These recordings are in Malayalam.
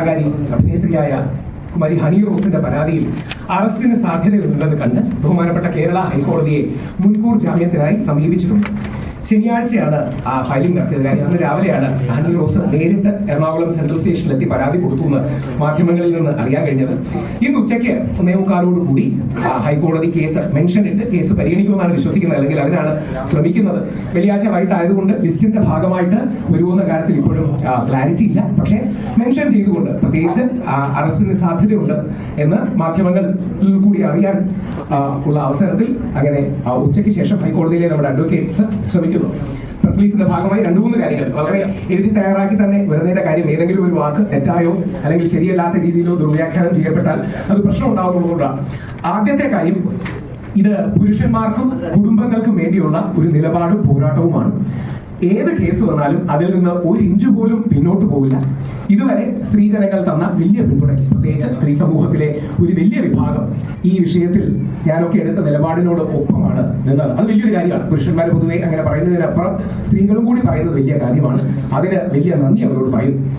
കലാകാരി അഭിനേത്രിയായ കുമാരി ഹണി റോസിന്റെ പരാതിയിൽ അറസ്റ്റിന് സാധ്യതയുണ്ടെന്ന് കണ്ട് ബഹുമാനപ്പെട്ട കേരള ഹൈക്കോടതിയെ മുൻകൂർ ജാമ്യത്തിനായി സമീപിച്ചിട്ടുണ്ട്. ശനിയാഴ്ചയാണ് ആ ഫയലിംഗ് നടത്തിയത്. കാര്യം അന്ന് രാവിലെയാണ് ഹണി റോസ് നേരിട്ട് എറണാകുളം സെൻട്രൽ സ്റ്റേഷനിലെത്തി പരാതി കൊടുത്തു എന്ന് മാധ്യമങ്ങളിൽ നിന്ന് അറിയാൻ കഴിഞ്ഞത്. ഇന്ന് ഉച്ചയ്ക്ക് ഒന്നേമുക്കാലോട് കൂടി ഹൈക്കോടതി കേസ് മെൻഷൻ ഇട്ട് കേസ് പരിഗണിക്കുമെന്നാണ് വിശ്വസിക്കുന്നത്. അല്ലെങ്കിൽ അതിനാണ് ശ്രമിക്കുന്നത്. വെള്ളിയാഴ്ച വൈകിട്ടായതുകൊണ്ട് ലിസ്റ്റിന്റെ ഭാഗമായിട്ട് വരുമെന്ന കാര്യത്തിൽ ഇപ്പോഴും ക്ലാരിറ്റി ഇല്ല. പക്ഷേ മെൻഷൻ ചെയ്തുകൊണ്ട് പ്രത്യേകിച്ച് അറസ്റ്റിന് സാധ്യതയുണ്ട് എന്ന് മാധ്യമങ്ങളിൽ കൂടി അറിയാൻ ഉള്ള അവസരത്തിൽ അങ്ങനെ ഉച്ചയ്ക്ക് ശേഷം ഹൈക്കോടതിയിലെ നമ്മുടെ അഡ്വക്കേറ്റ്സ് ശ്രമിക്കുന്നു പ്രസ് റിലീസിന്റെ ഭാഗമായി രണ്ടു മൂന്ന് കാര്യങ്ങൾ വളരെ എഴുതി തയ്യാറാക്കി തന്നെ വരുന്നതിന്റെ കാര്യം ഏതെങ്കിലും ഒരു വാക്ക് തെറ്റായോ അല്ലെങ്കിൽ ശരിയല്ലാത്ത രീതിയിലോ ദുർവ്യാഖ്യാനം ചെയ്യപ്പെട്ടാൽ അത് പ്രശ്നം ഉണ്ടാകുന്നതുകൊണ്ടാണ് ആദ്യത്തെ കാര്യം ഇത് പുരുഷന്മാർക്കും കുടുംബങ്ങൾക്കും വേണ്ടിയുള്ള ഒരു നിലപാടും പോരാട്ടവുമാണ്. ഏത് കേസ് വന്നാലും അതിൽ നിന്ന് ഒരു ഇഞ്ച് പോലും പിന്നോട്ട് പോകില്ല. ഇതുവരെ സ്ത്രീജനങ്ങൾ തന്ന വലിയ പിന്തുണയ്ക്ക് പ്രത്യേകിച്ച് സ്ത്രീ സമൂഹത്തിലെ ഒരു വലിയ വിഭാഗം ഈ വിഷയത്തിൽ ഞാനൊക്കെ എടുത്ത നിലപാടിനോട് ഒപ്പമാണ് നിന്നത്. അത് വലിയൊരു കാര്യമാണ്. പുരുഷന്മാർ പൊതുവെ അങ്ങനെ പറയുന്നതിനപ്പുറം സ്ത്രീകളും കൂടി പറയുന്നത് വലിയ കാര്യമാണ്. അതിന് വലിയ നന്ദി അവരോട് പറയും.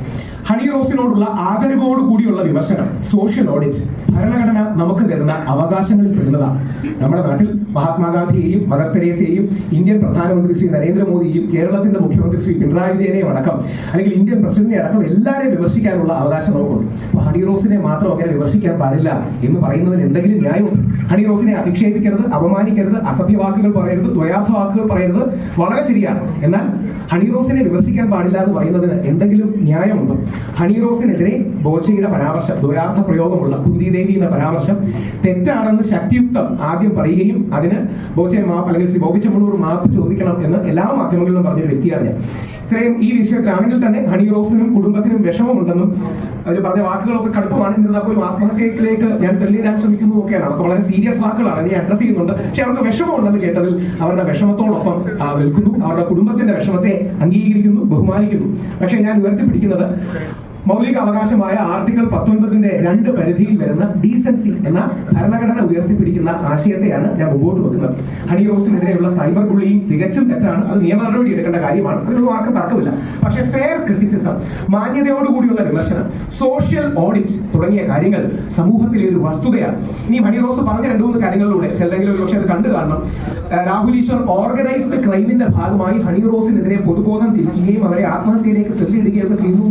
ഹണി റോസിനോടുള്ള ആദരവോട് കൂടിയുള്ള വിമർശനം സോഷ്യൽ ഓഡിറ്റ് ഭരണഘടന നമുക്ക് തരുന്ന അവകാശങ്ങളിൽ പെടുന്നതാണ് നമ്മുടെ നാട്ടിൽ മഹാത്മാഗാന്ധിയെയും മദർ തെരേസയെയും ഇന്ത്യൻ പ്രധാനമന്ത്രി ശ്രീ നരേന്ദ്രമോദിയെയും കേരളത്തിന്റെ മുഖ്യമന്ത്രി ശ്രീ പിണറായി വിജയനെയും അടക്കം അല്ലെങ്കിൽ ഇന്ത്യൻ പ്രസിഡന്റിനെ അടക്കം എല്ലാവരെയും വിമർശിക്കാനുള്ള അവകാശം നമുക്കുണ്ട്. അപ്പോൾ ഹണി റോസിനെ മാത്രം അങ്ങനെ വിമർശിക്കാൻ പാടില്ല എന്ന് പറയുന്നതിന് എന്തെങ്കിലും ന്യായമുണ്ട്. ഹണി റോസിനെ അധിക്ഷേപിക്കരുത് അപമാനിക്കരുത് അസഭ്യ വാക്കുകൾ പറയരുത് ദ്വയാർത്ഥ വാക്കുകൾ പറയരുത് വളരെ ശരിയാണ്. എന്നാൽ ഹണി റോസിനെ വിമർശിക്കാൻ പാടില്ല എന്ന് പറയുന്നതിന് എന്തെങ്കിലും ന്യായമുണ്ടോ? ഹണി റോസിനെതിരെ ബോച്ചയുടെ പരാമർശം ദ്വയാർത്ഥ പ്രയോഗമുള്ള കുന്തിദേവി എന്ന പരാമർശം തെറ്റാണെന്ന് ശക്തിയുക്തം ആദ്യം പറയുകയും അതിന് ബോച്ചെ മാപ്പ് അല്ലെങ്കിൽ ശ്രീ ബോബി ചെമ്മണൂർ മാപ്പ് ചോദിക്കണം എന്ന് എല്ലാ മാധ്യമങ്ങളിലും പറഞ്ഞൊരു വ്യക്തിയാണ് ഞാൻ. ഇത്രയും ഈ വിഷയത്തിൽ വിഷയത്തിലാണെങ്കിൽ തന്നെ ഹണി റോസിനും കുടുംബത്തിനും വിഷമമുണ്ടെന്നും അവർ പറഞ്ഞ വാക്കുകളൊക്കെ കടുപ്പമാണ് എന്നിരുന്നാൽ ആത്മഹത്യയിലേക്ക് ഞാൻ തെളിയിടാൻ ശ്രമിക്കുന്നു ഒക്കെയാണ് അതൊക്കെ വളരെ സീരിയസ് വാക്കുകളാണ്. ഞാൻ അഡ്രസ് ചെയ്യുന്നുണ്ട്. പക്ഷെ അവർക്ക് വിഷമമുണ്ടെന്ന് കേട്ടതിൽ അവരുടെ വിഷമത്തോടൊപ്പം നിൽക്കുന്നു. അവരുടെ കുടുംബത്തിന്റെ വിഷമത്തെ അംഗീകരിക്കുന്നു ബഹുമാനിക്കുന്നു. പക്ഷെ ഞാൻ ഉയർത്തിപ്പിടിക്കുന്നത് മൗലിക അവകാശമായ ആർട്ടിക്കിൾ പത്തൊൻപതിന്റെ രണ്ട് പരിധിയിൽ വരുന്ന ഡീസൻസി എന്ന ഭരണഘടന ഉയർത്തിപ്പിടിക്കുന്ന ആശയത്തെയാണ് ഞാൻ മുമ്പോട്ട് വെക്കുന്നത്. ഹണി റോസിനെതിരെയുള്ള സൈബർ ബുള്ളിയും തികച്ചും തെറ്റാണ്. അത് നിയമ നടപടി എടുക്കേണ്ട കാര്യമാണ്. അതിനൊന്നും ആർക്കും തർക്കമില്ല. പക്ഷേ ഫെയർ ക്രിറ്റിസിസം മാന്യതയോടുകൂടിയുള്ള വിമർശനം സോഷ്യൽ ഓഡിറ്റ് തുടങ്ങിയ കാര്യങ്ങൾ സമൂഹത്തിലെ ഒരു വസ്തുതയാണ്. ഇനി ഹണി റോസ് പറഞ്ഞ രണ്ടു മൂന്ന് കാര്യങ്ങളിലൂടെ ചിലരെങ്കിലും പക്ഷേ അത് കണ്ടു കാണണം. രാഹുൽ ഈശ്വർ ഓർഗനൈസ്ഡ് ക്രൈമിന്റെ ഭാഗമായി ഹണി റോസിനെതിരെ പൊതുബോധം തിരിക്കുകയും അവരെ ആത്മഹത്യയിലേക്ക് തെല്ലിടുകയൊക്കെ ചെയ്യുന്നു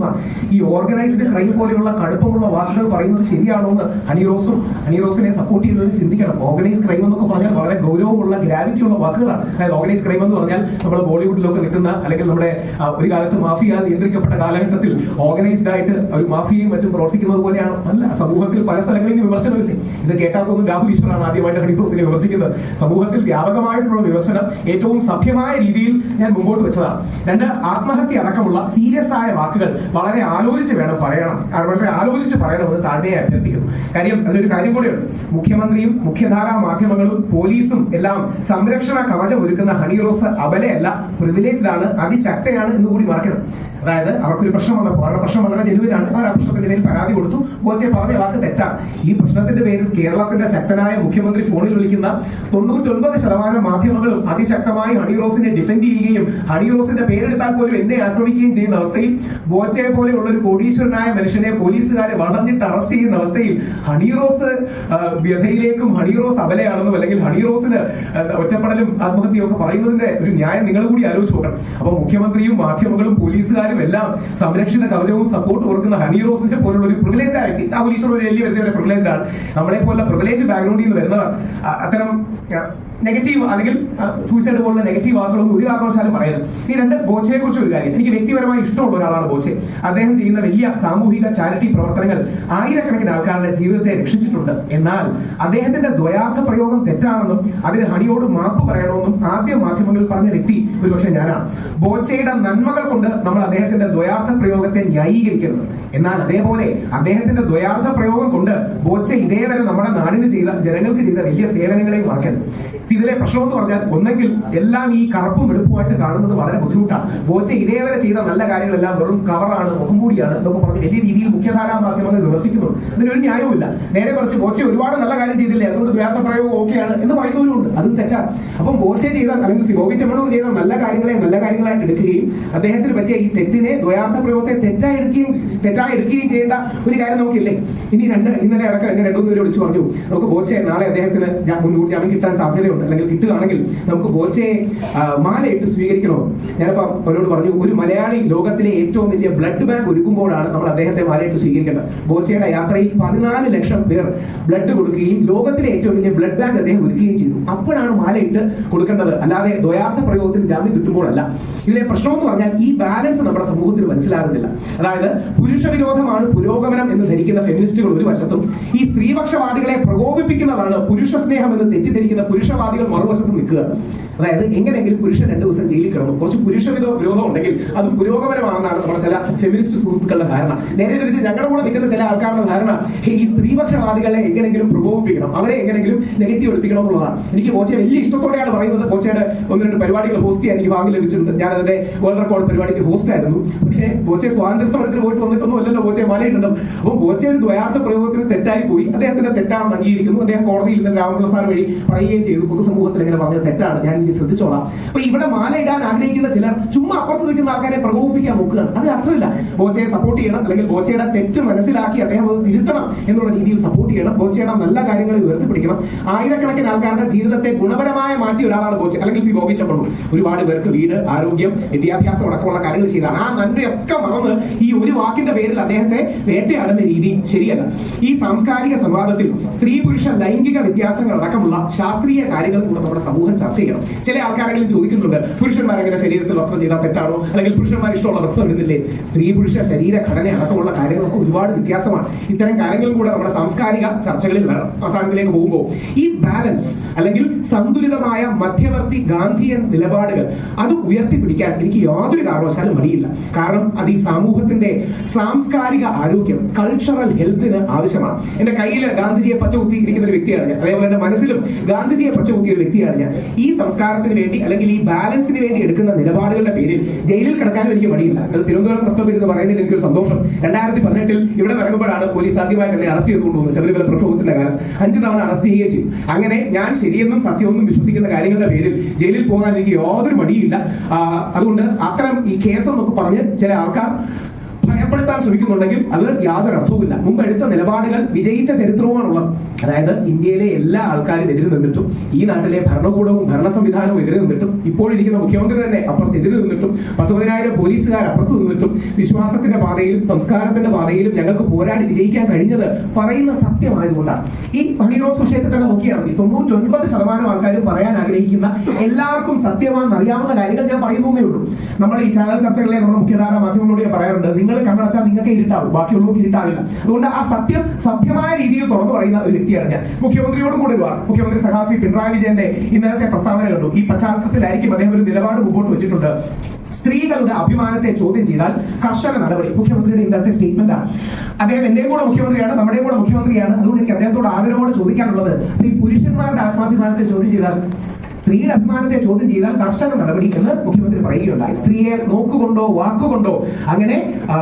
ഈ ഓർഗനൈസ്ഡ് ക്രൈം പോലെയുള്ള കടുപ്പമുള്ള വാക്കുകൾ പറയുന്നത് ശരിയാണോ എന്ന് ഹണി റോസും ഹണി റോസിനെ സപ്പോർട്ട് ചെയ്യുന്നവരും ചിന്തിക്കണം. ഓർഗനൈസ് ക്രൈം എന്നൊക്കെ പറഞ്ഞാൽ വളരെ ഗൗരവമുള്ള ഗ്രാവിറ്റി ഉള്ള വാക്കുകളാണ്. അതായത് ഓർഗനൈസ് ക്രൈം എന്ന് പറഞ്ഞാൽ നമ്മൾ ബോളിവുഡിലൊക്കെ നിൽക്കുന്ന അല്ലെങ്കിൽ നമ്മുടെ ഒരു കാലത്ത് മാഫിയ നിയന്ത്രിക്കപ്പെട്ട കാലഘട്ടത്തിൽ ഓർഗനൈസ്ഡ് ആയിട്ട് ഒരു മാഫിയയും മറ്റും പ്രവർത്തിക്കുന്നത് പോലെയാണ്. അല്ല സമൂഹത്തിൽ പല സ്ഥലങ്ങളിൽ നിന്ന് വിമർശനമില്ലേ? ഇത് കേട്ടാത്തൊന്നും രാഹുൽ ഈശ്വറാണ് ആദ്യമായിട്ട് ഹണി റോസിനെ വിമർശിക്കുന്നത്. സമൂഹത്തിൽ വ്യാപകമായിട്ടുള്ള വിമർശനം ഏറ്റവും സഭ്യമായ രീതിയിൽ ഞാൻ മുമ്പോട്ട് വെച്ചതാണ്. രണ്ട് ആത്മഹത്യ അടക്കമുള്ള സീരിയസ് ആയ വാക്കുകൾ വളരെ ആലോചിച്ച് വേണം പറയണം. വളരെ ആലോചിച്ച് പറയണമെന്ന് താഴ്മയെ അഭ്യർത്ഥിക്കുന്നു. കാര്യം അതിനൊരു കാര്യം കൂടെയുണ്ട്. മുഖ്യമന്ത്രിയും മുഖ്യധാരാ മാധ്യമങ്ങളും പോലീസും എല്ലാം സംരക്ഷണ കവചം ഒരുക്കുന്ന ഹണി റോസ് അബലയല്ല പ്രിവിലേജ്ഡാണ് അതിശക്തയാണ് എന്ന് കൂടി മറക്കരുത്. അതായത് അവർക്കൊരു പ്രശ്നം വന്നപ്പോൾ അവരുടെ പ്രശ്നം വളരെ ജനുവിനാണ്. അവർ ആ പ്രശ്നത്തിന്റെ പേരിൽ പരാതി കൊടുത്തു. ഗോച്ചെ പറഞ്ഞ വാക്ക് തെറ്റാണ് ഈ പ്രശ്നത്തിന്റെ പേരിൽ കേരളത്തിന്റെ ശക്തനായ മുഖ്യമന്ത്രി ഫോണിൽ വിളിക്കുന്ന തൊണ്ണൂറ്റൊൻപത് ശതമാനം മാധ്യമങ്ങളും അതിശക്തമായി ഹണി റോസിനെ ഡിഫെൻഡ് ചെയ്യുകയും ഹണി റോസിന്റെ പേരെടുത്താൽ പോലും എന്നെ ആക്രമിക്കുകയും ചെയ്യുന്ന അവസ്ഥയിൽ ഗോച്ചയെ പോലെയുള്ള ഒരു കോടീശ്വരനായ മനുഷ്യനെ പോലീസുകാരെ വളഞ്ഞിട്ട് അറസ്റ്റ് ചെയ്യുന്ന അവസ്ഥയിൽ ഹണി റോസ് വ്യഥയിലേക്കും ഹണി റോസ് അബലയാണെന്നും അല്ലെങ്കിൽ ഹണി റോസിന് ഒറ്റപ്പെടലും ആത്മഹത്യയും ഒക്കെ പറയുന്നതിന്റെ ഒരു ന്യായം നിങ്ങൾ കൂടി ആലോചിച്ച് നോക്കണം. അപ്പൊ മുഖ്യമന്ത്രിയും മാധ്യമങ്ങളും പോലീസുകാരും എല്ലാം സംരക്ഷണ കവചവും സപ്പോർട്ട് കൊടുക്കുന്ന ഹണി റോസിനെ പോലുള്ള ഒരു പ്രിവിലേജ് ആയിട്ട് ആ പോലീസർ ഒരു വലിയ വ്യക്തി പ്രിവിലേജ് ആണ്. നമ്മളെ പോലുള്ള പ്രിവിലേജ് ബാക്ക്ഗ്രൗണ്ടിൽ നിന്ന് വരുന്നവർ അത്തരം നെഗറ്റീവ് അല്ലെങ്കിൽ സൂയിസൈഡ് പോലുള്ള നെഗറ്റീവ് വാക്കുകളൊന്നും ഒരു കാരണവശാലും പറയരുത്. ഈ രണ്ട് ബോച്ചയെ കുറിച്ച് ഒരു കാര്യം. എനിക്ക് വ്യക്തിപരമായി ഇഷ്ടമുള്ള ഒരാളാണ് ബോച്ചെ. അദ്ദേഹം ചെയ്യുന്ന വലിയ സാമൂഹിക ചാരിറ്റി പ്രവർത്തനങ്ങൾ ആയിരക്കണക്കിന് ആൾക്കാരുടെ ജീവിതത്തെ രക്ഷിച്ചിട്ടുണ്ട്. എന്നാൽ അദ്ദേഹത്തിന്റെ ദ്വയാർത്ഥ പ്രയോഗം തെറ്റാണെന്നും അതിന് ഹണിയോട് മാപ്പ് പറയണമെന്നും ആദ്യ മാധ്യമങ്ങളിൽ പറഞ്ഞ വ്യക്തി ഒരുപക്ഷെ ഞാനാണ്. ബോച്ചയുടെ നന്മകൾ കൊണ്ട് നമ്മൾ അദ്ദേഹത്തിന്റെ ദ്വയാർത്ഥ പ്രയോഗത്തെ ന്യായീകരിക്കരുത്. എന്നാൽ അതേപോലെ അദ്ദേഹത്തിന്റെ ദ്വയാർത്ഥ പ്രയോഗം കൊണ്ട് ബോച്ച ഇതേവരെ നമ്മുടെ നാടിന് ചെയ്ത ജനങ്ങൾക്ക് ചെയ്ത വലിയ സേവനങ്ങളെയും മറക്കരുത്. ഇതിലെ പ്രശ്നം എന്ന് പറഞ്ഞാൽ ഒന്നെങ്കിൽ എല്ലാം ഈ കറുപ്പും വെളുപ്പുമായിട്ട് കാണുന്നത് വളരെ ബുദ്ധിമുട്ടാണ്. ബോച്ച ഇതേവരെ ചെയ്ത നല്ല കാര്യങ്ങളെല്ലാം വെറും കവറാണ് മുഖംമൂടിയാണ് എന്നൊക്കെ പറഞ്ഞ് വലിയ രീതിയിൽ മുഖ്യധാരാ മാധ്യമങ്ങൾ വിമർശിക്കുന്നുണ്ട് അതിനൊരു ന്യായവുമില്ല. നേരെ മറിച്ച് ബോച്ചെ ഒരുപാട് നല്ല കാര്യം ചെയ്തില്ലേ? അതുകൊണ്ട് ദ്വാർത്ഥ പ്രയോഗം ഓക്കെയാണ് എന്ന് പറയുന്നവരുണ്ട് അതും തെറ്റാണ്. അപ്പം ബോച്ചെ ചെയ്ത അല്ലെങ്കിൽ സിബോബി ചെമ്മണൂർ ചെയ്ത നല്ല കാര്യങ്ങളെ നല്ല കാര്യങ്ങളായിട്ട് എടുക്കുകയും അദ്ദേഹത്തിന് പറ്റിയ ഈ തെറ്റിനെ ദ്വയാർത്ഥ പ്രയോഗത്തെ തെറ്റായി എടുക്കുകയും തെറ്റായി എടുക്കുകയും ചെയ്യേണ്ട ഒരു കാര്യം നമുക്കില്ലേ? ഇനി രണ്ട് ഇന്നലെ അടക്കം എന്നെ രണ്ടു പേര് വിളിച്ചു പറഞ്ഞു നമുക്ക് ബോച്ചെ നാളെ അദ്ദേഹത്തിന് മുൻകൂട്ടി ജാമ്യം കിട്ടാൻ സാധ്യതയുണ്ട്. അല്ലെങ്കിൽ കിട്ടുകയാണെങ്കിൽ നമുക്ക് ബോച്ചയെ മാലയിട്ട് സ്വീകരിക്കണോ? ഞാനിപ്പോ അവരോട് പറഞ്ഞു ഒരു മലയാളി ലോകത്തിലെ ഏറ്റവും വലിയ ബ്ലഡ് ബാങ്ക് ഒരുക്കുമ്പോഴാണ് നമ്മൾ അദ്ദേഹത്തെ മാലയിട്ട് സ്വീകരിക്കേണ്ടത്. ബോച്ചയുടെ യാത്രയിൽ പതിനാല് ലക്ഷം പേർ ബ്ലഡ് കൊടുക്കുകയും ലോകത്തിലെ ഏറ്റവും വലിയ ബ്ലഡ് ബാങ്ക് അദ്ദേഹം ഒരുക്കുകയും ചെയ്തു. അപ്പോഴാണ് മാലയിട്ട് കൊടുക്കേണ്ടത്. അല്ലാതെ ദ്വയാർത്ഥ പ്രയോഗത്തിന് ജാമ്യം കിട്ടുമ്പോഴല്ല. ഇതിലെ പ്രശ്നം എന്ന് പറഞ്ഞാൽ ഈ ബാലൻസ് നമ്മുടെ സമൂഹത്തിന് മനസ്സിലാകുന്നില്ല. അതായത് പുരുഷ വിരോധമാണ് പുരോഗമനം എന്ന് ധരിക്കുന്ന ഫെമിനിസ്റ്റുകൾ ഒരു വശത്തും ഈ സ്ത്രീപക്ഷവാദികളെ പ്രകോപിപ്പിക്കുന്നതാണ് പുരുഷ സ്നേഹം എന്ന് തെറ്റിദ്ധരിക്കുന്ന പുരുഷവാദികൾ മറുവശത്ത് നിൽക്കുക. അതായത് എങ്ങനെയെങ്കിലും പുരുഷൻ രണ്ടു ദിവസം ജയിലിൽ കിടന്നു. കുറച്ച് പുരുഷ വിരോ- വിരോധം ഉണ്ടെങ്കിൽ അത് പുരോഗമനമാണെന്നാണ് നമ്മുടെ ചില ഫെമിനിസ്റ്റ് സുഹൃത്തുക്കളുടെ ധാരണ. നേരെ തിരിച്ച് ഞങ്ങളുടെ കൂടെ നിൽക്കുന്ന ചില ആൾക്കാരുടെ ധാരണ ഈ സ്ത്രീപക്ഷവാദികളെ എങ്ങനെയെങ്കിലും പ്രകോപിപ്പിക്കണം അവരെ എങ്ങനെയെങ്കിലും നെഗറ്റീവ് എടുപ്പിക്കണം എന്നുള്ളതാണ്. എനിക്ക് കോച്ചെ വലിയ ഇഷ്ടത്തോടെയാണ് പറയുന്നത്. കോച്ചയുടെ ഒന്ന് രണ്ട് പരിപാടികൾ ഹോസ്റ്റ് ചെയ്യാൻ എനിക്ക് ഭാഗ്യം ലഭിച്ചിട്ടുണ്ട്. ഞാൻ അതിന്റെ വേൾഡ് റെക്കോർഡ് പരിപാടിക്ക് ഹോസ്റ്റ് ആയിരുന്നു. പക്ഷേ കോച്ചെ സ്വാതന്ത്ര്യ സമരത്തിൽ പോയിട്ട് വന്നിട്ടൊന്നും അല്ലല്ലോ കോച്ചെ മലയിട്ടുണ്ടോ അപ്പോൾ കോച്ചെ ഒരു ദ്വയാർത്ഥ പ്രയോഗത്തിന് തെറ്റായി പോയി. അദ്ദേഹത്തിന്റെ തെറ്റാണെന്ന് അംഗീകരിക്കുന്നു അദ്ദേഹം കോടതിയിൽ നിന്ന് രാമപ്രസാദ് വഴി പറയുകയും ചെയ്തു. പൊതുസമൂഹത്തിൽ ഇങ്ങനെ പറഞ്ഞത് തെറ്റാണ്. ഞാൻ ഇനി ശ്രദ്ധിച്ചോളാം. അപ്പൊ ഇവിടെ മാല ഇടാൻ ആഗ്രഹിക്കുന്ന ചിലർ ചുമ്മാ അപ്പുറത്ത് നിൽക്കുന്ന ആൾക്കാരെ പ്രകോപിപ്പിക്കാൻ നോക്കുകയാണ്. അതിന് അർത്ഥമില്ല. ബോച്ചയെ സപ്പോർട്ട് ചെയ്യണം അല്ലെങ്കിൽ ബോച്ചയുടെ തെറ്റ് മനസ്സിലാക്കി അദ്ദേഹം അത് തിരുത്തണം എന്നുള്ള രീതിയിൽ സപ്പോർട്ട് ചെയ്യണം. ബോച്ചയുടെ നല്ല കാര്യങ്ങൾ ഉയർത്തിപ്പിടിക്കണം. ആയിരക്കണക്കിന് ആൾക്കാരുടെ ജീവിതത്തെ ഗുണപരമായ മാറ്റിയ ഒരാളാണ് ബോച്ച. അല്ലെങ്കിൽ സി ബോബി ചമ്മണ്ണൂർ. ഒരുപാട് പേർക്ക് വീട് ആരോഗ്യം വിദ്യാഭ്യാസം അടക്കമുള്ള കാര്യങ്ങൾ ചെയ്താണ്. ആ നന്മയൊക്കെ മറന്ന് ഈ ഒരു വാക്കിന്റെ പേരിൽ അദ്ദേഹത്തെ വേട്ടയാടുന്ന രീതി ശരിയല്ല. ഈ സാംസ്കാരിക സംവാദത്തിൽ സ്ത്രീ പുരുഷ ലൈംഗിക വ്യത്യാസങ്ങൾ അടക്കമുള്ള ശാസ്ത്രീയ കാര്യങ്ങൾ കൂടെ നമ്മുടെ സമൂഹം ചർച്ച ചെയ്യണം. ചില ആൾക്കാരെങ്കിലും ചോദിക്കുന്നുണ്ട് പുരുഷന്മാർ എങ്ങനെ ശരീരത്തിൽ വസ്ത്രം ചെയ്താൽ തെറ്റാണോ? അല്ലെങ്കിൽ പുരുഷന്മാർ ഇഷ്ടമുള്ള വസ്ത്രം ഇടുന്നില്ലേ? സ്ത്രീ പുരുഷ ശരീര ഘടന അടക്കമുള്ള കാര്യങ്ങളൊക്കെ ഒരുപാട് വ്യത്യാസമാണ്. ഇത്തരം കാര്യങ്ങളും കൂടെ നമ്മുടെ സാംസ്കാരിക ചർച്ചകളിൽ വരണം അവസാനത്തിലേക്ക് പോകുമ്പോൾ ഈ ബാലൻസ് അല്ലെങ്കിൽ സന്തുലിതമായ മധ്യവർത്തി ഗാന്ധിയൻ നിലപാടുകൾ അത് ഉയർത്തിപ്പിടിക്കാൻ എനിക്ക് യാതൊരു കാരണവശാലും മടിയില്ല. കാരണം അത് ഈ സമൂഹത്തിന്റെ സാംസ്കാരിക ആരോഗ്യം കൾച്ചറൽ ഹെൽത്തിന് ആവശ്യമാണ്. എന്റെ കയ്യിൽ ഗാന്ധിജിയെ പച്ചകുത്തി ഇരിക്കുന്ന ഒരു വ്യക്തിയാണ് ഞാൻ. അതേപോലെ എന്റെ മനസ്സിലും ഗാന്ധിജിയെ പച്ചകുത്തിയ ഒരു വ്യക്തിയാണ് ഞാൻ. ഈ സംസ്കാരത്തിന് വേണ്ടി അല്ലെങ്കിൽ ഈ ബാലൻസിന് വേണ്ടി എടുക്കുന്ന നിലപാടുകളുടെ പേരിൽ ജയിലിൽ കിടക്കാനും എനിക്ക് മടിയില്ല. അത് തിരുവനന്തപുരം പ്രശ്നം എന്ന് പറയുന്നതിൽ എനിക്കൊരു സന്തോഷം. രണ്ടായിരത്തി പതിനെട്ടിൽ ഇവിടെ ഇറങ്ങുമ്പോഴാണ് പോലീസ് ആദ്യമായിട്ട് എന്നെ അറസ്റ്റ് ചെയ്തു കൊണ്ടുപോകുന്നത് ശബരിമല പ്രക്ഷോഭത്തിന്റെ കാലം. അഞ്ച് തവണ അറസ്റ്റ് ചെയ്യുകയും ചെയ്തു. അങ്ങനെ ഞാൻ ശരിയെന്നും സത്യമെന്നും വിശ്വസിക്കുന്ന കാര്യങ്ങളുടെ പേരിൽ ജയിലിൽ പോകാൻ എനിക്ക് യാതൊരു മടിയില്ല. അതുകൊണ്ട് അത്തരം ഈ കേസ് എന്നൊക്കെ പറഞ്ഞ് ചില ആൾക്കാർ ഭയപ്പെടുത്താൻ ശ്രമിക്കുന്നുണ്ടെങ്കിൽ അത് യാതൊരു അർത്ഥവുമില്ല. മുമ്പ് എടുത്ത നിലപാടുകൾ വിജയിച്ച ചരിത്രവുമാണുള്ളത്. അതായത് ഇന്ത്യയിലെ എല്ലാ ആൾക്കാരും എതിര് നിന്നിട്ടും ഈ നാട്ടിലെ ഭരണകൂടവും ഭരണ സംവിധാനവും എതിര് നിന്നിട്ടും ഇപ്പോഴിരിക്കുന്ന മുഖ്യമന്ത്രി തന്നെ അപ്പുറത്ത് എതിര് നിന്നിട്ടും പത്ത് പതിനായിരം പോലീസുകാർ അപ്പുറത്ത് നിന്നിട്ടും വിശ്വാസത്തിന്റെ പാതയിലും സംസ്കാരത്തിന്റെ പാതയിലും ഞങ്ങൾക്ക് പോരാടി വിജയിക്കാൻ കഴിഞ്ഞത് പറയുന്ന സത്യമായതുകൊണ്ടാണ്. ഈ ഹണിറോസ് വിഷയത്തിൽ തന്നെ നോക്കിയാൽ മതി. തൊണ്ണൂറ്റൊൻപത് ശതമാനം ആൾക്കാരും പറയാൻ ആഗ്രഹിക്കുന്ന എല്ലാവർക്കും സത്യമാണെന്ന് അറിയാവുന്ന കാര്യങ്ങൾ ഞാൻ പറയുന്നേ ഉള്ളൂ. നമ്മൾ ഈ ചാനൽ ചർച്ചകളിലെ നമ്മുടെ മുഖ്യധാര മാധ്യമങ്ങളോട് പറയാറുണ്ട് നിങ്ങൾ കണ്ണടച്ചാൽ നിങ്ങൾക്ക് ഇരുട്ടാവും. ബാക്കിയുള്ളവർക്ക് ഇരുട്ടാവില്ല. അതുകൊണ്ട് ആ സത്യം സഭ്യമായ രീതിയിൽ തുറന്നു പറയുന്ന ഒരു വ്യക്തിയാണ് ഞാൻ. മുഖ്യമന്ത്രിയോട് കൂടെ ഒരു വാക്ക്. മുഖ്യമന്ത്രി സഹാസി പിണറായി വിജയന്റെ ഇന്നലത്തെ പ്രസ്താവന കണ്ടു. ഈ പശ്ചാത്തലത്തിലായിരിക്കും അദ്ദേഹം ഒരു നിലപാട് മുമ്പോട്ട് വെച്ചിട്ടുണ്ട്. സ്ത്രീകളുടെ അഭിമാനത്തെ ചോദ്യം ചെയ്താൽ കർശന നടപടി. മുഖ്യമന്ത്രിയുടെ ഇന്നത്തെ സ്റ്റേറ്റ്മെന്റ് ആണ്. അദ്ദേഹം എന്റെയും കൂടെ മുഖ്യമന്ത്രിയാണ് നമ്മുടെയും കൂടെ മുഖ്യമന്ത്രിയാണ്. അതുകൊണ്ട് എനിക്ക് അദ്ദേഹത്തോട് ആദരവോടെ ചോദിക്കാനുള്ളത്. ഈ പുരുഷന്മാരുടെ ആത്മാഭിമാനത്തെ ചോദ്യം ചെയ്താൽ സ്ത്രീയുടെ അഭിമാനത്തെ ചോദ്യം ചെയ്താൽ കർശന നടപടി എന്ന് മുഖ്യമന്ത്രി പറയുകയുണ്ടായി. സ്ത്രീയെ നോക്കുകൊണ്ടോ വാക്കുകൊണ്ടോ അങ്ങനെ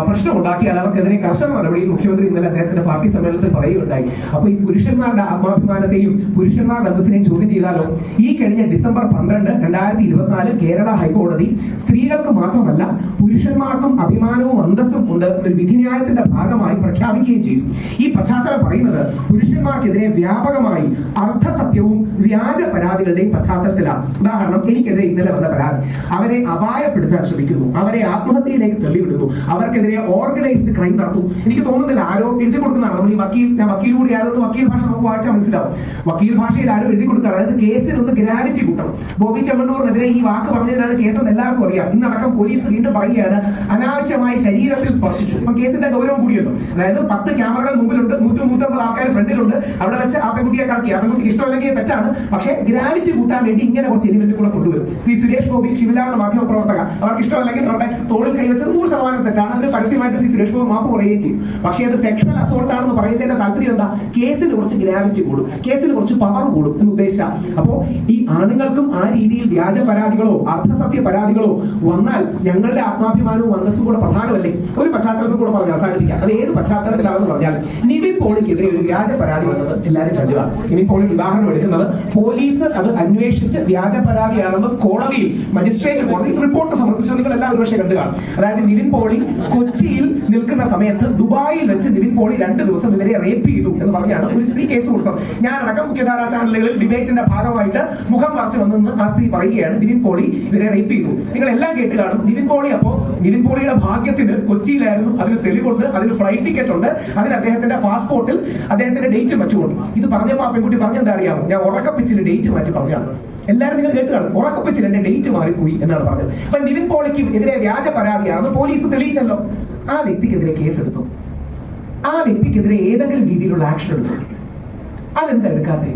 പ്രശ്നം ഉണ്ടാക്കിയാൽ അവർക്കെതിരെ കർശന നടപടി മുഖ്യമന്ത്രി ഇന്നലെ അദ്ദേഹത്തിന്റെ പാർട്ടി സമ്മേളനത്തിൽ പറയുകയുണ്ടായി. അപ്പൊ ഈ പുരുഷന്മാരുടെ ആത്മാഭിമാനത്തെയും പുരുഷന്മാരുടെ അന്തസ്സിനെയും ചോദ്യം ചെയ്താലോ ഈ കഴിഞ്ഞ ഡിസംബർ പന്ത്രണ്ട് രണ്ടായിരത്തി ഇരുപത്തിനാല് കേരള ഹൈക്കോടതി സ്ത്രീകൾക്ക് മാത്രമല്ല പുരുഷന്മാർക്കും അഭിമാനവും അന്തസ്സും ഉണ്ട് ഒരു വിധിന്യായത്തിന്റെ ഭാഗമായി പ്രഖ്യാപിക്കുകയും ചെയ്തു. ഈ പശ്ചാത്തലം പറയുന്നത് പുരുഷന്മാർക്കെതിരെ വ്യാപകമായി അർത്ഥസത്യവും വ്യാജ പരാതികളുടെയും പശ്ചാത്തലത്തിലാണ് ഉദാഹരണം എനിക്കെതിരെ ഇന്നലെ വന്ന പരാതി. അവരെ അപായപ്പെടുത്താൻ ശ്രമിക്കുന്നു. അവരെ ആത്മഹത്യയിലേക്ക് തെളിവിടുന്നു അവർക്കെതിരെ ഓർഗനൈസ്ഡ് ക്രൈം നടത്തുന്നു. എനിക്ക് തോന്നുന്നില്ല ആരോ എഴുതി കൊടുക്കുന്നതാണ്. നമ്മൾ ഈ വക്കീൽ ഞാൻ വക്കീൽ കൂടി ആയതുകൊണ്ട് വക്കീൽ ഭാഷ നമുക്ക് വായിച്ചാൽ മനസ്സിലാവും. വക്കീൽ ഭാഷയിൽ ആരോ എഴുതി കൊടുക്കുകയാണ്. അതായത് കേസിനൊന്ന് ഗ്രാവിറ്റി കൂട്ടണം. ബോബി ചെമ്മണ്ണൂറിനെതിരെ ഈ വാക്ക് പറഞ്ഞതിനാണ് കേസെന്ന് എല്ലാവർക്കും അറിയാം. ഇന്നടക്കം പോലീസ് വീണ്ടും പറയുകയാണ് അനാവശ്യമായി ശരീരത്തിൽ സ്പർശിച്ചു. അപ്പൊ കേസിന്റെ ഗൗരവം കൂടിയല്ലോ. അതായത് പത്ത് ക്യാമറകൾ മുമ്പിലുണ്ട്. നൂറ്റി നൂറ്റമ്പത് ആൾക്കാർ ഫ്രണ്ടിലുണ്ട്. അവിടെ വെച്ച് ആ പെൺകുട്ടിയെ കറക്കി. ആ പെൺകുട്ടിക്ക് ഇഷ്ടമല്ലെങ്കിൽ തെറ്റാണ്. പക്ഷേ ഗ്രാവിറ്റി കൂട്ടാൻ വേണ്ടി വേണ്ടി ഇങ്ങനെ കുറച്ച് എലിമെന്റ് കൂടെ കൊണ്ടുവരും. ശ്രീ സുരേഷ് ഗോപി ശിവല എന്ന മാധ്യമ പ്രവർത്തക അവർക്ക് ഇഷ്ടമല്ലെങ്കിൽ അവരുടെ തോളിൽ കൈവച്ചത് നൂറ് ശതമാനം തെറ്റാണ്. അതിന് പരസ്യമായിട്ട് ശ്രീ സുരേഷ് ഗോപി മാപ്പ് പറയുകയും ചെയ്യും. പക്ഷേ അത് സെക്ഷൽ അസോൾട്ട് ആണെന്ന് പറയുന്നതിന്റെ താല്പര്യം എന്താ? കേസിന് കുറച്ച് ഗ്രാവിറ്റി കൂടും. കേസിന് കുറച്ച് പവർ കൂടും എന്ന് ഉദ്ദേശിച്ച. അപ്പോ ഈ ആണുങ്ങൾക്കും ആ രീതിയിൽ വ്യാജ പരാതികളോ അർദ്ധസത്യ പരാതികളോ വന്നാൽ ഞങ്ങളുടെ ആത്മാഭിമാനവും അന്തസ്സും കൂടെ പ്രധാനമല്ലേ? ഒരു പശ്ചാത്തലത്തിൽ കൂടെ പറഞ്ഞ് അവസാനിപ്പിക്കാം. അത് ഏത് പശ്ചാത്തലത്തിലാണെന്ന് പറഞ്ഞാൽ നിതിൻ പോളിക്കെതിരെ ഒരു വ്യാജ പരാതി വന്നത് എല്ലാവരും കണ്ടുക നിവിൻ പോളി ഉദാഹരണം എടുക്കുന്നത് പോലീസ് അത് അന്വേഷിച്ച് വ്യാജ പരാതിയാണെന്ന് കോടതിയിൽ മജിസ്ട്രേറ്റ് കോടതി റിപ്പോർട്ട് സമർപ്പിച്ചത് നിങ്ങൾ എല്ലാവരും പക്ഷേ കണ്ടു കാണും. അതായത് നിവിൻ പോളി കൊച്ചിയിൽ നിൽക്കുന്ന സമയത്ത് ദുബായിൽ വെച്ച് നിവിൻ പോളി രണ്ട് ദിവസം ഇവരെ റേപ്പ് ചെയ്തു എന്ന് പറഞ്ഞാണ് ഒരു സ്ത്രീ കേസ് കൊടുത്തത്. ഞാൻ അടക്കം മുഖ്യധാരാ ചാനലുകളിൽ ഡിബേറ്റിന്റെ ഭാഗമായിട്ട് മുഖം മറച്ചു വന്നെന്ന് ആ സ്ത്രീ പറയുകയാണ് നിവിൻ പോളി ഇവരെ റേപ്പ് ചെയ്തു. നിങ്ങൾ എല്ലാം കേട്ട് കാണും. നിവിൻ പോളി അപ്പോ നിവിൻ പോളിയുടെ ഭാഗ്യത്തിന് കൊച്ചിയിലായിരുന്നു. അതിന് തെളിവുണ്ട് അതിന് ഫ്ലൈറ്റ് ടിക്കറ്റ് ഉണ്ട് അതിന് അദ്ദേഹത്തിന്റെ പാസ്പോർട്ടിൽ അദ്ദേഹത്തിന്റെ ഡേറ്റ് വെച്ചുകൊണ്ട് ഇത് പറഞ്ഞപ്പോ ആ പെൺകുട്ടി പറഞ്ഞെന്താ അറിയാമോ? ഞാൻ ഉറക്കപ്പിച്ചിന് ഡേറ്റ് മാറ്റി പറഞ്ഞാണ് എല്ലാവരും നിങ്ങൾ കേട്ട് കാണും ഉറക്കപ്പിച്ചിൽ എന്റെ ഡേറ്റ് മാറിപ്പോയി എന്നാണ് പറഞ്ഞത്. അപ്പൊ നിവിൻ പോളിക്ക് എതിരെ വ്യാജ പരാതിയാണെന്ന് പോലീസ് തെളിയിച്ചല്ലോ. ആ വ്യക്തിക്കെതിരെ കേസെടുത്തു. ആ വ്യക്തിക്കെതിരെ ഏതെങ്കിലും രീതിയിലുള്ള ആക്ഷൻ എടുത്തു. അതെന്താ എടുക്കാതെ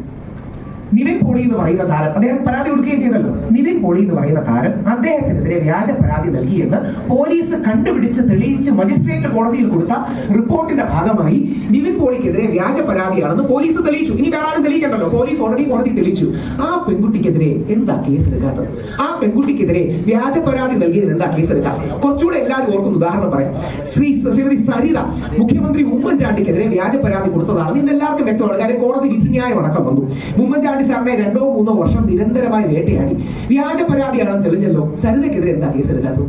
നിവിൻ പോളി എന്ന് പറയുന്ന താരം അദ്ദേഹം പരാതി കൊടുക്കുകയും ചെയ്തല്ലോ. നിവിൻ പോളി എന്ന് പറയുന്ന താരം അദ്ദേഹത്തിനെതിരെ വ്യാജ പരാതി നൽകിയെന്ന് പോലീസ് കണ്ടുപിടിച്ച് തെളിയിച്ച് മജിസ്ട്രേറ്റ് കോടതിയിൽ കൊടുത്ത റിപ്പോർട്ടിന്റെ ഭാഗമായി നിവിൻ പോളിക്കെതിരെ വ്യാജ പരാതിയാണെന്ന് പോലീസ് തെളിയിച്ചു. ഇനി വേറെ ആരും തെളിയിക്കണ്ടല്ലോ. പോലീസ് ഓൾറെഡി കോടതി തെളിയിച്ചു. ആ പെൺകുട്ടിക്കെതിരെ എന്താ കേസ് എടുക്കാത്തത് ആ പെൺകുട്ടിക്കെതിരെ വ്യാജ പരാതി നൽകിയതിന് എന്താ കേസ് എടുക്കാം കുറച്ചുകൂടെ എല്ലാവരും ഓർക്കുന്ന ഉദാഹരണം പറയാം. ശ്രീ ശ്രീമതി സരിത മുഖ്യമന്ത്രി ഉമ്മൻചാണ്ടിക്കെതിരെ വ്യാജ പരാതി കൊടുത്തതാണ് ഇന്ന് എല്ലാവർക്കും വ്യക്തമാണ്. കാര്യം കോടതി വിധിന്യായം അടക്കം വന്നു. ഉമ്മൻചാണ്ടി സാറിനെ രണ്ടോ മൂന്നോ വർഷം നിരന്തരമായി വേട്ടയാടി. വ്യാജ പരാതിയാണെന്ന് തെളിഞ്ഞല്ലോ. സരിതയ്ക്കെതിരെ എന്താ കേസ് എടുക്കാത്തത്?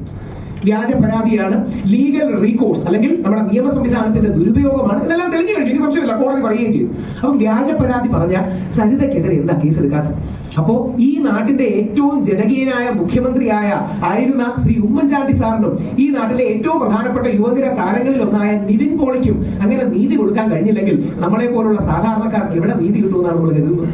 വ്യാജ പരാതിയാണ് ലീഗൽ റീകോഴ്സ് അല്ലെങ്കിൽ നമ്മുടെ നിയമ സംവിധാനത്തിന്റെ ദുരുപയോഗമാണ് ഇതെല്ലാം തെളിഞ്ഞു കഴിഞ്ഞു. എനിക്ക് സംശയമില്ല കോടതി പറയുകയും ചെയ്തു. അപ്പം വ്യാജ പരാതി പറഞ്ഞ സരിതയ്ക്കെതിരെ എന്താ കേസ് എടുക്കാത്തത്? അപ്പോ ഈ നാട്ടിന്റെ ഏറ്റവും ജനകീയനായ മുഖ്യമന്ത്രിയായ ആയിരുന്ന ശ്രീ ഉമ്മൻചാണ്ടി സാറിനും ഈ നാട്ടിലെ ഏറ്റവും പ്രധാനപ്പെട്ട യുവതിര താരങ്ങളിൽ ഒന്നായ നിതിൻ പോളിക്കും അങ്ങനെ നീതി കൊടുക്കാൻ കഴിഞ്ഞില്ലെങ്കിൽ നമ്മളെ പോലുള്ള സാധാരണക്കാർക്ക് എവിടെ നീതി കിട്ടുമെന്നാണ് നമ്മൾ കരുതുന്നത്?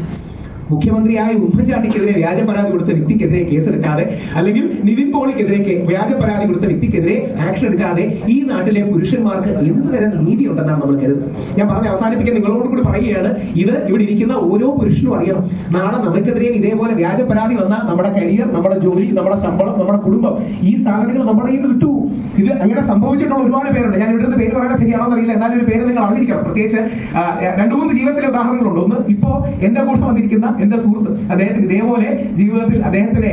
മുഖ്യമന്ത്രിയായ ഉമ്മൻചാണ്ടിക്കെതിരെ വ്യാജ പരാതി കൊടുത്ത വ്യക്തിക്കെതിരെ കേസെടുക്കാതെ അല്ലെങ്കിൽ നിവിൻ പോളിക്കെതിരെ വ്യാജ പരാതി കൊടുത്ത വ്യക്തിക്കെതിരെ ആക്ഷൻ എടുക്കാതെ ഈ നാട്ടിലെ പുരുഷന്മാർക്ക് എന്ത് തരം നീതി ഉണ്ടെന്നാണ് നമ്മൾ കരുതുന്നത്. ഞാൻ പറഞ്ഞ അവസാനിപ്പിക്കാൻ നിങ്ങളോട് കൂടി പറയുകയാണ്. ഇത് ഇവിടെ ഇരിക്കുന്ന ഓരോ പുരുഷനും അറിയണം. നാളെ നമുക്കെതിരെയും ഇതേപോലെ വ്യാജ പരാതി വന്നാൽ നമ്മുടെ കരിയർ നമ്മുടെ ജോലി നമ്മുടെ ശമ്പളം നമ്മുടെ കുടുംബം ഈ സാധനങ്ങൾ നമ്മുടെ കയ്യിൽ വിട്ടു ഇത് അങ്ങനെ സംഭവിച്ചിട്ടുള്ള ഒരുപാട് പേരുണ്ട്. ഞാൻ ഇവിടെ പേര് പറയാൻ ശരിയാണോ എന്നറിയില്ല എന്നാലും ഒരു പേര് നിങ്ങൾ അറിഞ്ഞിരിക്കണം. പ്രത്യേകിച്ച് രണ്ടു മൂന്ന് ജീവിതത്തിലെ ഉദാഹരണങ്ങളുണ്ട്. ഒന്ന് ഇപ്പോ എന്റെ കൂടെ വന്നിരിക്കുന്ന എന്റെ സുഹൃത്ത് അദ്ദേഹത്തിന് ഇതേപോലെ ജീവിതത്തിൽ അദ്ദേഹത്തിനെ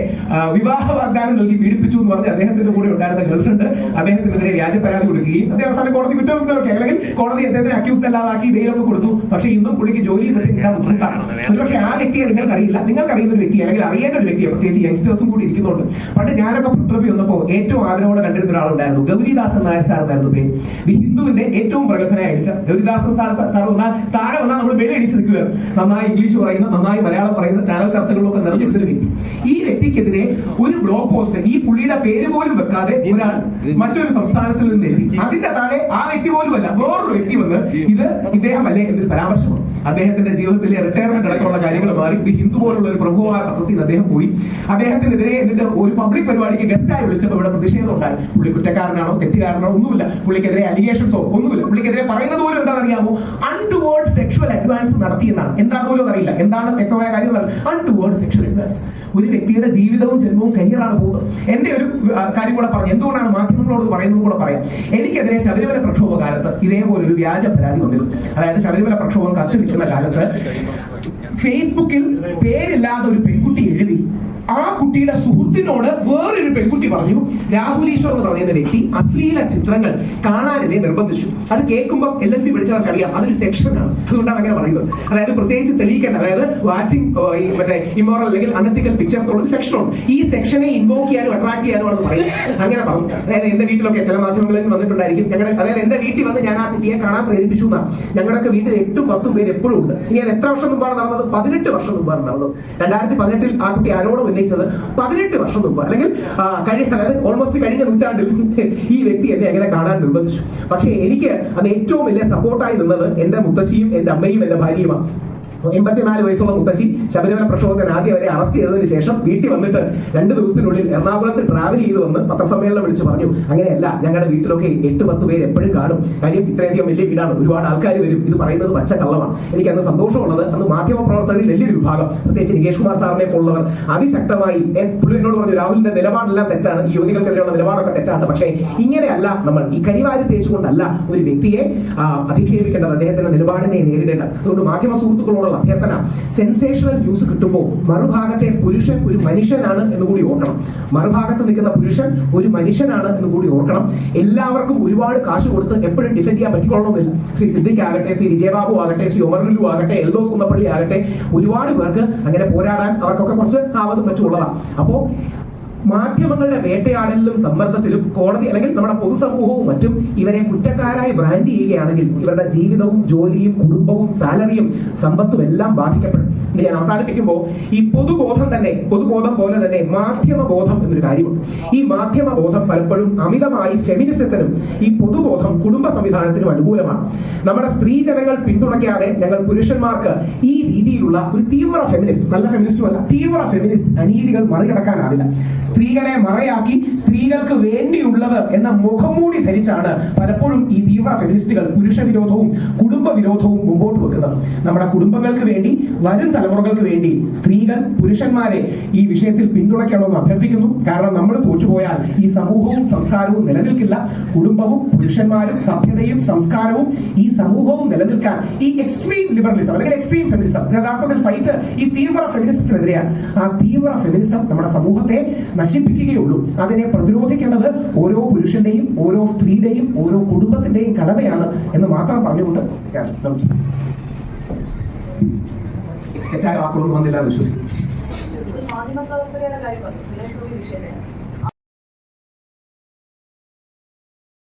വിവാഹ വാഗ്ദാനം നൽകി പീഡിപ്പിച്ചു എന്ന് പറഞ്ഞ് അദ്ദേഹത്തിന്റെ കൂടെ ഉണ്ടായിരുന്ന ഗേൾഫ്രണ്ട് അദ്ദേഹത്തിനെതിരെ വ്യാജ പരാതി കൊടുക്കുകയും അദ്ദേഹം അവസാനം കോടതി കുറ്റമൊക്കെ അല്ലെങ്കിൽ കോടതി അദ്ദേഹത്തിന് അക്യൂസ് അല്ലാതാക്കി ബെയിലൊക്കെ കൊടുത്തു. പക്ഷേ ഇന്നും പുള്ളിക്ക് ജോലി മറ്റും കിട്ടാൻ ബുദ്ധിമുട്ടാണ്. ഒരുപക്ഷെ ആ വ്യക്തിയെ നിങ്ങൾക്ക് അറിയുന്ന ഒരു വ്യക്തി അല്ലെങ്കിൽ അറിയേണ്ട ഒരു വ്യക്തിയെ പ്രത്യേകിച്ച് യങ്സ്റ്റേഴ്സും കൂടി ഇരിക്കുന്നുണ്ട്. പണ്ട് ഞാനൊക്കെ പുസ്തകം വന്നപ്പോൾ ഏറ്റവും ആദരവോടെ കണ്ടിരുന്ന ഒരാളുണ്ടായിരുന്നു. ഗൗരിദാസൻ നായർ സാർ എന്നായിരുന്നു പേര്. ദി ഹിന്ദുവിന്റെ ഏറ്റവും പ്രഗത്ഭനായ എഡിറ്റർ ഗൗരിദാസൻ സാർ സാർ വന്നാൽ താഴെ വന്നാൽ നമ്മൾ വെളി അടിച്ച് നിൽക്കുകയാണ്. നന്നായി ഇംഗ്ലീഷ് പറയുന്ന നന്നായി മലയാളം പറയുന്ന ചാനൽ ചർച്ചകളിലൊക്കെ നിറഞ്ഞെടുത്തൊരു വ്യക്തി. ഈ വ്യക്തിക്കെതിരെ ഒരു ബ്ലോഗ് പോസ്റ്റ് ഈ പുള്ളിയുടെ പേര് പോലും വെക്കാതെ ഒരാൾ മറ്റൊരു സംസ്ഥാനത്തിൽ നിന്ന് എഴുതി അതിന്റെ താഴെ ആ വ്യക്തി പോലുമല്ല വേറൊരു വ്യക്തി വന്ന് ഇത് ഇദ്ദേഹം അല്ലേ എന്നൊരു പരാമർശമാണ് അദ്ദേഹത്തിന്റെ ജീവിതത്തിലെ റിട്ടയർമെന്റ് അടക്കമുള്ള കാര്യങ്ങൾ മാറി. ഇത് ഹിന്ദു പോലുള്ള ഒരു പ്രമുഖമായ പത്രത്തിൽ അദ്ദേഹം പോയി. അദ്ദേഹത്തിനെതിരെ എന്നിട്ട് ഒരു പബ്ലിക് പരിപാടിക്ക് ഗസ്റ്റായി വിളിച്ചപ്പോൾ ഇവിടെ പ്രതിഷേധം ഉണ്ടായി. പുള്ളി കുറ്റക്കാരനാണോ തെറ്റുകാരനോ ഒന്നുമില്ല. പുള്ളിക്കെതിരെ അലിഗേഷൻസോ ഒന്നുമില്ല. പുള്ളിക്കെതിരെ പറയുന്നത് പോലും എന്താണെന്നറിയാമോ? അൺടുവേർഡ് സെക്ഷൽ അഡ്വാൻസ് നടത്തിയെന്നാണ് എന്താണെന്ന് പോലും അറിയില്ല. എന്താണ് വ്യക്തമായ കാര്യം അൺടുവേർഡ് സെക്ഷൽ അഡ്വാൻസ് ഒരു വ്യക്തിയുടെ ജീവിതവും ജന്മവും കരിയറാണ് പോകുന്നത്. എന്റെ ഒരു കാര്യം കൂടെ പറഞ്ഞു. എന്തുകൊണ്ടാണ് മാധ്യമങ്ങളോട് പറയുന്നത് കൂടെ പറയാം. എനിക്കെതിരെ ശബരിമല പ്രക്ഷോഭ കാലത്ത് ഇതേപോലെ ഒരു വ്യാജ പരാതി വന്നിരുന്നു. അതായത് ശബരിമല പ്രക്ഷോഭം കത്തി നിൽക്കുന്ന കാലത്ത് ഫേസ്ബുക്കിൽ പേരില്ലാതെ ഒരു പെൺകുട്ടി എഴുതി ആ കുട്ടിയുടെ സുഹൃത്തിനോട് വേറൊരു പെൺകുട്ടി പറഞ്ഞു രാഹുൽ ഈശ്വർ എന്ന് പറയുന്ന വ്യക്തി അശ്ലീല ചിത്രങ്ങൾ കാണാൻ എന്നെ നിർബന്ധിച്ചു. അത് കേൾക്കുമ്പോൾ എൽ എൽ ബി വിളിച്ചവർക്ക് അറിയാം അതൊരു സെക്ഷനാണ് അതുകൊണ്ടാണ് അങ്ങനെ പറയുന്നത്. അതായത് പ്രത്യേകിച്ച് തെളിയിക്കേണ്ട അതായത് വാച്ചിങ് മറ്റേ ഇമോറൽ അല്ലെങ്കിൽ അനത്തിക്കൽ പിക്ചേഴ്സ് ഉള്ള സെക്ഷനുണ്ട് ഈ സെക്ഷനെ ഇൻവോക്ക് ചെയ്യാനും അട്രാക്ട് ചെയ്യാനും ആണെന്ന് പറയുന്നത്. അങ്ങനെ പറഞ്ഞു. അതായത് എന്റെ വീട്ടിലൊക്കെ ചില മാധ്യമങ്ങളിൽ വന്നിട്ടുണ്ടായിരിക്കും. ഞങ്ങളുടെ അതായത് എന്റെ വീട്ടിൽ വന്ന് ഞാൻ ആ കുട്ടിയെ കാണാൻ പ്രേരിപ്പിച്ചു എന്നാണ് ഞങ്ങളുടെയൊക്കെ വീട്ടിൽ എട്ടും പത്തും പേര് എപ്പോഴും ഉണ്ട്. ഇനി എത്ര വർഷം മുമ്പാണ് നടന്നത്? പതിനെട്ട് വർഷം മുമ്പാണ് നടന്നത്. രണ്ടായിരത്തി പതിനെട്ടിൽ ആ കുട്ടി ആരോടും ഉന്നയിച്ചത് പതിനെട്ട് വർഷം മുമ്പ്. അല്ലെങ്കിൽ കഴിഞ്ഞ അതായത് ഓൾമോസ്റ്റ് കഴിഞ്ഞ നൂറ്റാണ്ടിൽ ഈ വ്യക്തി എന്നെ എങ്ങനെ കാണാൻ നിർബന്ധിച്ചു. പക്ഷേ എനിക്ക് അത് ഏറ്റവും വലിയ സപ്പോർട്ടായി നിന്നത് എന്റെ മുത്തശ്ശിയും എന്റെ അമ്മയും എന്റെ ഭാര്യയുമാണ്. എൺപത്തിനാല് വയസ്സുള്ള മുത്തശ്ശി ശബരിമല പ്രക്ഷോഭത്തിന് ആദ്യം അവരെ അറസ്റ്റ് ചെയ്തതിന് ശേഷം വീട്ടിൽ വന്നിട്ട് രണ്ട് ദിവസത്തിനുള്ളിൽ എറണാകുളത്ത് ട്രാവൽ ചെയ്തു വന്ന് പത്രസമ്മേളനം വിളിച്ച് പറഞ്ഞു അങ്ങനെയല്ല ഞങ്ങളുടെ വീട്ടിലൊക്കെ എട്ട് പത്ത് പേര് എപ്പോഴും കാണും. കാര്യം ഇത്രയധികം വലിയ വീടാണ് ഒരുപാട് ആൾക്കാർ വരും. ഇത് പറയുന്നത് പച്ച കള്ളമാണ് എനിക്ക് അന്ന് സന്തോഷമുള്ളത് അന്ന് മാധ്യമ പ്രവർത്തകരിൽ വലിയൊരു വിഭാഗം പ്രത്യേകിച്ച് നികേഷ് കുമാർ സാറിനെ പോലുള്ളവർ അതിശക്തമായി പുള്ളിനോട് പറഞ്ഞു രാഹുലിന്റെ നിലപാടെല്ലാം തെറ്റാണ് ഈ യുവതികൾക്കെതിരെയുള്ള നിലപാടൊക്കെ തെറ്റാണ്. പക്ഷേ ഇങ്ങനെയല്ല നമ്മൾ ഈ കരിവാരി തേച്ചുകൊണ്ടല്ല ഒരു വ്യക്തിയെ അധിക്ഷേപിക്കേണ്ടത് അദ്ദേഹത്തിന്റെ നിലപാടിനെ നേരിടേണ്ടത്. അതുകൊണ്ട് മാധ്യമ സുഹൃത്തുക്കളോടുള്ള അഭ്യർത്ഥന. സെൻസേഷണൽ ന്യൂസ് കിട്ടുമ്പോൾ മറുഭാഗത്തെ പുരുഷൻ ഒരു മനുഷ്യനാണ് എന്ന് കൂടി ഓർക്കണം. മറുഭാഗത്ത് നിൽക്കുന്ന പുരുഷൻ ഒരു മനുഷ്യനാണ് എന്ന് കൂടി ഓർക്കണം. എല്ലാവർക്കും ഒരുപാട് കാശ് കൊടുത്ത് എപ്പോഴും ഡിഫെൻഡ് ചെയ്യാൻ പറ്റിക്കൊള്ളണമെന്നില്ല ശ്രീ സിദ്ദിഖ് ആകട്ടെ ശ്രീ വിജയബാബു ആകട്ടെ ശ്രീ ഒമർ ആകട്ടെ എൽദോസ് കുന്നപ്പള്ളി ആകട്ടെ ഒരുപാട് പേർക്ക് അങ്ങനെ പോരാടാൻ അവർക്കൊക്കെ കുറച്ച് ആവതും വെച്ചുള്ളതാണ്. അപ്പോ മാധ്യമങ്ങളുടെ വേട്ടയാടലിലും സമ്മർദ്ദത്തിലും കോടതി അല്ലെങ്കിൽ നമ്മുടെ പൊതുസമൂഹവും മറ്റും ഇവരെ കുറ്റക്കാരായി ബ്രാൻഡ് ചെയ്യുകയാണെങ്കിൽ ഇവരുടെ ജീവിതവും ജോലിയും കുടുംബവും സാലറിയും സമ്പത്തും എല്ലാം ബാധിക്കപ്പെടും. ഞാൻ അവസാനിപ്പിക്കുമ്പോൾ ഈ പൊതുബോധം തന്നെ പൊതുബോധം പോലെ തന്നെ മാധ്യമ ബോധം എന്നൊരു കാര്യമുണ്ട്. ഈ മാധ്യമ ബോധം പലപ്പോഴും അമിതമായി ഫെമിനിസത്തിനും ഈ പൊതുബോധം കുടുംബ സംവിധാനത്തിനും അനുകൂലമാണ്. നമ്മുടെ സ്ത്രീ ജനങ്ങൾ പിന്തുണയ്ക്കാതെ ഞങ്ങൾ പുരുഷന്മാർക്ക് ഈ രീതിയിലുള്ള ഒരു തീവ്ര ഫെമിനിസ്റ്റ് നല്ല ഫെമിനിസ്റ്റും അല്ല തീവ്ര ഫെമിനിസ്റ്റ് അനീതികൾ മറികടക്കാനാവില്ല. സ്ത്രീകളെ മറയാക്കി സ്ത്രീകൾക്ക് വേണ്ടിയുള്ളത് എന്ന മുഖംമൂടി ധരിച്ചാണ് പലപ്പോഴും ഈ തീവ്ര ഫെമിനിസ്റ്റുകൾ പുരുഷ വിരോധവും കുടുംബ വിരോധവും മുമ്പോട്ട് വെക്കുന്നത്. നമ്മുടെ കുടുംബങ്ങൾക്ക് വേണ്ടി വരും തലമുറകൾക്ക് വേണ്ടി സ്ത്രീകൾ പുരുഷന്മാരെ ഈ വിഷയത്തിൽ പിന്തുണയ്ക്കണമെന്ന് അഭ്യർത്ഥിക്കുന്നു. കാരണം നമ്മൾ തോറ്റുപോയാൽ ഈ സമൂഹവും സംസ്കാരവും നിലനിൽക്കില്ല. കുടുംബവും പുരുഷന്മാരും സഭ്യതയും സംസ്കാരവും ഈ സമൂഹവും നിലനിൽക്കാൻ ഈ എക്സ്ട്രീം ലിബറലിസം അല്ലെങ്കിൽ എക്സ്ട്രീം ഫെമിനിസം യഥാർത്ഥത്തിൽ ഫൈറ്റ് ഈ തീവ്ര ഫെമിനിസത്തിനെതിരെയാണ് ആ തീവ്ര ഫെമിനിസം നമ്മുടെ സമൂഹത്തെ നശിപ്പിക്കുകയുള്ളൂ. അതിനെ പ്രതിരോധിക്കേണ്ടത് ഓരോ പുരുഷന്റെയും ഓരോ സ്ത്രീയുടെയും ഓരോ കുടുംബത്തിന്റെയും കടമയാണ് എന്ന് മാത്രം പറഞ്ഞുകൊണ്ട് ഞാൻ നിർത്തി തെറ്റായ വാക്കുകളൊന്നും വന്നില്ല വിശ്വസിക്കും